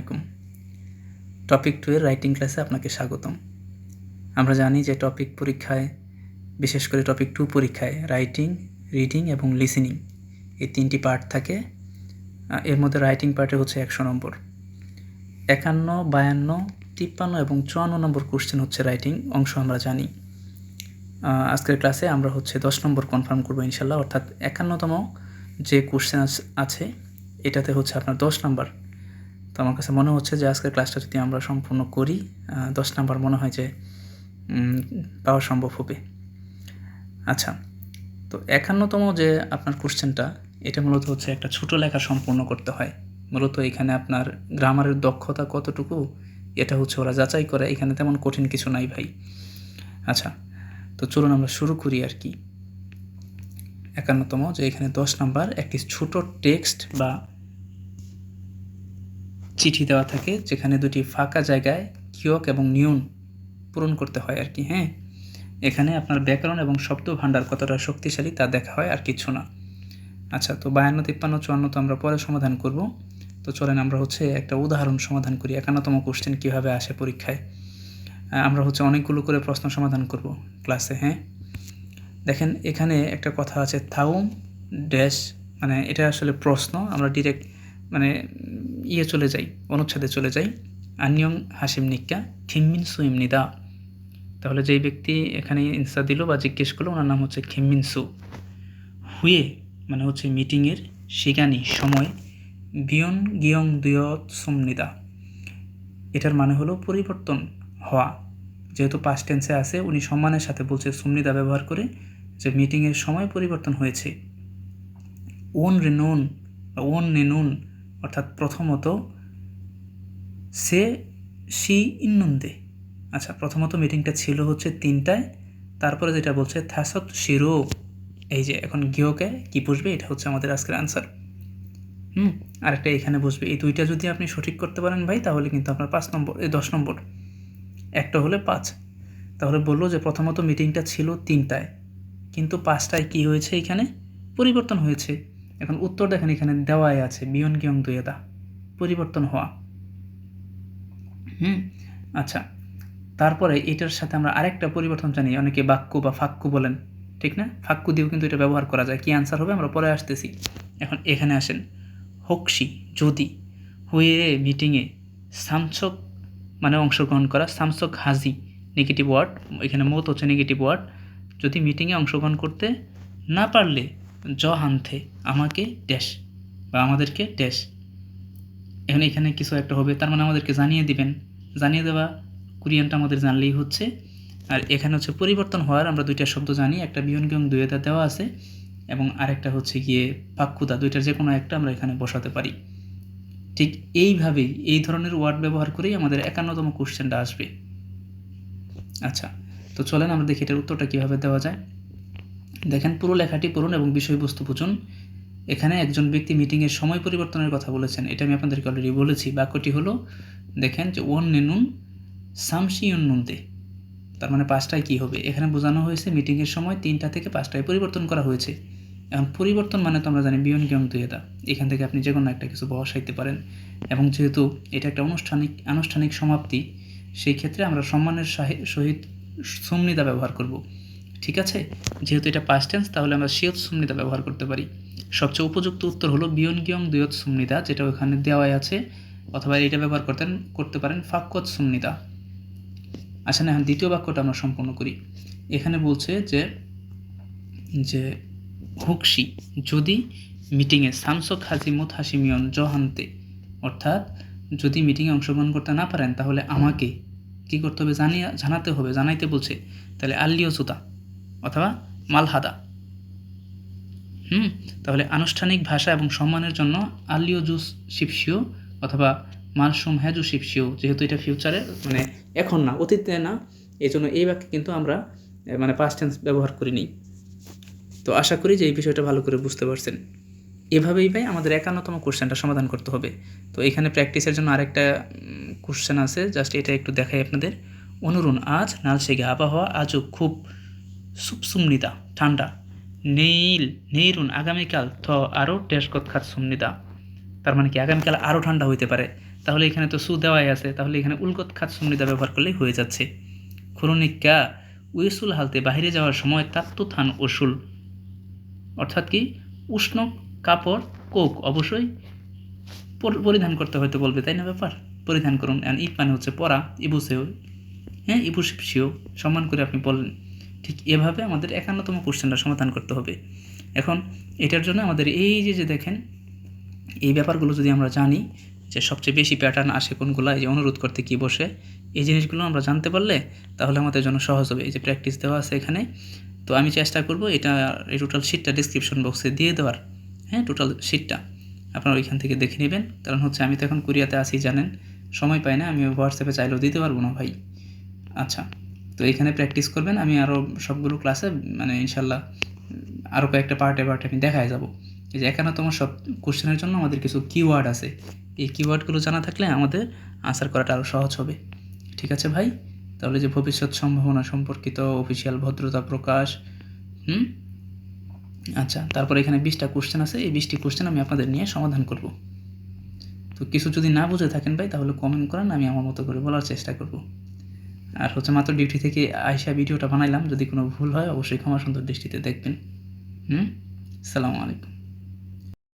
আলাইকুম। Topic two এর writing ক্লাসে আপনাকে স্বাগতম। আমরা জানি যে টপিক পরীক্ষায়, বিশেষ করে টপিক টু পরীক্ষায় রাইটিং রিডিং এবং লিসেনিং এই তিনটি পার্ট থাকে। এর মধ্যে রাইটিং পার্টে হচ্ছে একশো নম্বর। একান্ন, বায়ান্ন, তিপ্পান্ন এবং চুয়ান্ন নম্বর কোশ্চেন হচ্ছে রাইটিং অংশ আমরা জানি। আজকের ক্লাসে আমরা হচ্ছে দশ নম্বর কনফার্ম করব ইনশাল্লাহ। অর্থাৎ একান্নতম যে কোশ্চেন আছে, এটাতে হচ্ছে আপনার দশ নাম্বার। তো আমার কাছে মনে হচ্ছে যে আজকের ক্লাসটা যদি আমরা সম্পূর্ণ করি দশ নাম্বার মনে হয় যে পাওয়া সম্ভব হবে। আচ্ছা তো একান্নতম যে আপনার কোশ্চেনটা এটা মূলত হচ্ছে একটা ছোট লেখা সম্পূর্ণ করতে হয়। মূলত এখানে আপনার গ্রামারের দক্ষতা কতটুকু, এটা হচ্ছে ওরা যাচাই করে। এখানে তেমন কঠিন কিছু নাই ভাই। আচ্ছা তো চলুন আমরা শুরু করি আর কি। একান্নতম যে এখানে দশ নাম্বার একটি ছোট টেক্সট বা চিঠি দেওয়া থাকে যেখানে দুটি ফাঁকা জায়গায় কিয়ক এবং নিয়ন পূরণ করতে হয় আর কি হ্যাঁ? এখানে আপনার ব্যাকরণ এবং শব্দ ভাণ্ডার কতটা শক্তিশালী তা দেখা হয় আর কিছু না। আচ্ছা তো বায়ান্ন, তিপ্পান্ন, চুয়ান্ন তো আমরা পরে সমাধান করব। তো চলেন আমরা হচ্ছে একটা উদাহরণ সমাধান করি, একান্নতম কোশ্চেন কীভাবে আসে পরীক্ষায়। আমরা হচ্ছে অনেকগুলো করে প্রশ্ন সমাধান করব ক্লাসে হ্যাঁ? দেখেন, এখানে একটা কথা আছে, থাউম ড্যাশ মানে এটা আসলে প্রশ্ন, আমরা ডিরেক্ট মানে ইয়ে চলে যাই, অনুচ্ছেদে চলে যাই। আনিয়ং হাসিম নিক্কা, খিম্মিন সুইম নিদা তাহলে যেই ব্যক্তি এখানে ইনসা দিল বা জিজ্ঞেস করল, ওনার নাম হচ্ছে খিম্মিন সু। হুয়ে মানে হচ্ছে মিটিংয়ের শিগানি সময়, বিয়ন গিয়ং দুয়ত সুমনিদা এটার মানে হলো পরিবর্তন হওয়া। যেহেতু পাস্ট টেন্সে আছে, উনি সম্মানের সাথে বলছে সুমনিদা ব্যবহার করে যে মিটিংয়ের সময় পরিবর্তন হয়েছে। ওন রেনুন ওন নেনুন অর্থাৎ প্রথমত সে সি ইন্নন্দে। আচ্ছা প্রথমত মিটিংটা ছিল হচ্ছে তিনটায়, তারপরে যেটা বলছে থ্যাসত শিরো। এই যে এখন গিয়োকে কি বসবে এটা হচ্ছে আমাদের আজকের আনসার হুম? আরেকটা এখানে বসবে। এই দুইটা যদি আপনি সঠিক করতে পারেন ভাই, তাহলে কিন্তু আপনার পাঁচ নম্বর এই দশ নম্বর। একটা হলে পাঁচ। তাহলে বলল যে প্রথমত মিটিংটা ছিল তিনটায়। কিন্তু পাঁচটায় কি হয়েছে এখানে? পরিবর্তন হয়েছে। এখন উত্তর দেখেন, এখানে দেওয়াই আছে, বিয়ন গিয়ং দুয়েদা, পরিবর্তন হওয়া। হুম? আচ্ছা তারপরে এটার সাথে আমরা আরেকটা পরিবর্তন জানি, অনেকে বাক্য বা ফাক্কু বলেন, ঠিক না? ফাক্কু দিয়েও কিন্তু এটা ব্যবহার করা যায়, কি অ্যান্সার হবে আমরা পরে আসতেছি। এখন এখানে আসেন হকসি যদি, হুয়ে, মিটিংয়ে, সামসক মানে অংশগ্রহণ করা, সামসক হাজি নেগেটিভ ওয়ার্ড এখানে মত হচ্ছে নেগেটিভ ওয়ার্ড যদি মিটিংয়ে অংশগ্রহণ করতে না পারলে জ হানথে আমাকে ড্যাশ বা আমাদেরকে ড্যাশ। এখন এখানে কিছু একটা হবে, তার মানে আমাদেরকে জানিয়ে দিবেন। জানিয়ে দেওয়া কোরিয়ানটা আমাদের জানলেই হচ্ছে। আর এখানে হচ্ছে পরিবর্তন হওয়ার আমরা দুইটা শব্দ জানি, একটা বিয়ন গিয়ং দুয়েতা দেওয়া আছে এবং আরেকটা হচ্ছে গিয়ে পাক্ষুতা দুইটার যে কোনো একটা আমরা এখানে বসাতে পারি। ঠিক এইভাবেই, এই ধরনের ওয়ার্ড ব্যবহার করেই আমাদের একান্নতম কোশ্চেনটা আসবে। আচ্ছা তো চলেন আমরা দেখি এটার উত্তরটা কীভাবে দেওয়া যায়। দেখেন, পুরো লেখাটি পড়ুন এবং বিষয়বস্তু বুঝুন। এখানে একজন ব্যক্তি মিটিংয়ের সময় পরিবর্তনের কথা বলেছেন। এটা আমি আপনাদেরকে অলরেডি বলেছি। বাক্যটি হলো, দেখেন যে ওন নেনুন সামসিয়ন নুনতে তার মানে পাঁচটায় কী হবে? এখানে বোঝানো হয়েছে মিটিংয়ের সময় তিনটা থেকে পাঁচটায় পরিবর্তন করা হয়েছে। এখন পরিবর্তন মানে তো আমরা জানি বিয়ন গিয়ং দুয়েদা এখান থেকে আপনি যে কোনো একটা কিছু বসাইতে পারেন। এবং যেহেতু এটা একটা আনুষ্ঠানিক আনুষ্ঠানিক সমাপ্তি, সেই ক্ষেত্রে আমরা সম্মানের সাহি- সহিত সুমনিদা ব্যবহার করব। ঠিক আছে? যেহেতু এটা পাস্ট টেন্স তাহলে আমরা শিয়ত সুমনিদা ব্যবহার করতে পারি। সবচেয়ে উপযুক্ত উত্তর হলো বিয়ন গিয়ং দুয়ত সুমনিদা যেটা ওখানে দেওয়াই আছে। অথবা এটা ব্যবহার করতেন, করতে পারেন ফাক্কত সুমনিদা আচ্ছা না দ্বিতীয় বাক্যটা আমরা সম্পূর্ণ করি। এখানে বলছে যে যে হুকসি যদি মিটিংয়ে সামসক হাজিমুত হাসিমিয়ন জহান্তে, অর্থাৎ যদি মিটিংয়ে অংশগ্রহণ করতে না পারেন, তাহলে আমাকে কি করতে হবে? জানিয়ে, জানাতে হবে, জানাইতে বলছে। তাহলে আল্লিও জুতা অথবা মালহাদা। হুম, তাহলে আনুষ্ঠানিক ভাষা এবং সম্মানের জন্য আল্লিও জুস শিপসিও অথবা মালসুম হ্যাজু শিপসিও যেহেতু এটা ফিউচারে মানে এখন না, অতীতে না এই জন্য এই বাক্যে কিন্তু আমরা মানে পাস্ট টেন্স ব্যবহার করিনি। তো আশা করি যে এই বিষয়টা ভালো করে বুঝতে পারছেন। এভাবেই ভাই আমাদের একান্নতম কোশ্চেনটা সমাধান করতে হবে। তো এখানে প্র্যাকটিসের জন্য আরেকটা কোশ্চেন আছে, জাস্ট এটা একটু দেখাই আপনাদের। অনুরুণ আজ নালসেগে আবহাওয়া আজও খুব সুপসুমনিদা ঠান্ডা। নীল নেইরুন আগামীকাল থ আরও টেস্কত খাত সুমনিদা তার মানে কি, আগামীকাল আরও ঠান্ডা হইতে পারে। তাহলে এখানে তো সু দেওয়াই আছে, তাহলে এখানে উল্কত খাত সমৃদ্ধা ব্যবহার করলেই হয়ে যাচ্ছে। খুরনিকা উইসুল হালতে বাইরে যাওয়ার সময় তাত্তুথান ওসুল অর্থাৎ কি, উষ্ণ কাপড়, কোক অবশ্যই পরিধান করতে হয়তো বলবে, তাই না ব্যাপার? পরিধান করুন। ইপ মানে হচ্ছে পরা ইবুসেও হ্যাঁ ইবুসিও সম্মান করে আপনি বললেন। ঠিক এভাবে আমাদের একান্নতম কোশ্চেনটা সমাধান করতে হবে। এখন এটার জন্য আমাদের এই যে যে দেখেন, এই ব্যাপারগুলো যদি আমরা জানি যে সবচেয়ে বেশি প্যাটার্ন আসে কোনগুলো, এই যে অনুরোধ করতে কি বসে, এই জিনিসগুলো আমরা জানতে পারলে তাহলে আমাদের জন্য সহজ হবে। এই যে প্র্যাকটিস দেওয়া আছে এখানে, তো আমি চেষ্টা করব এটা, এই টোটাল শিটটা ডিসক্রিপশন বক্সে দিয়ে দেওয়ার হ্যাঁ টোটাল শিটটা আপনারা ওইখান থেকে দেখে নেবেন। কারণ হচ্ছে আমি তো এখন কোরিয়াতে আসি জানেন। সময় পাই না, আমি হোয়াটসঅ্যাপে চাইলেও দিতে পারব না ভাই। আচ্ছা। তো এখানে প্র্যাকটিস করবেন, আমি আরও সবগুলো ক্লাসে মানে ইনশাল্লাহ আরও কয়েকটা পার্টে পার্টে আমি দেখায় যাব। এই যে এখানে তোমার সব কোশ্চেনের জন্য আমাদের কিছু কিওয়ার্ড আছে। এই কিওয়ার্ডগুলো জানা থাকলে আমাদের আনসার করাটা আরও সহজ হবে। ঠিক আছে ভাই? তাহলে যে ভবিষ্যৎ সম্ভাবনা সম্পর্কিত অফিসিয়াল ভদ্রতা প্রকাশ, হুম? আচ্ছা তারপর এখানে বিশটা কোশ্চেন আছে। এই বিশটি কোশ্চেন আমি আপনাদের নিয়ে সমাধান করব। তো কিছু যদি না বুঝে থাকেন ভাই, তাহলে কমেন্ট করেন, আমি আমার মতো করে বলার চেষ্টা করব। আর হচ্ছে মাত্র ডিউটি থেকে আয়সা ভিডিওটা বানাইলাম, যদি কোনো ভুল হয়, অবশ্যই ক্ষমা সুন্দর দৃষ্টিতে দেখবেন। হুম? সালামু আলাইকুম।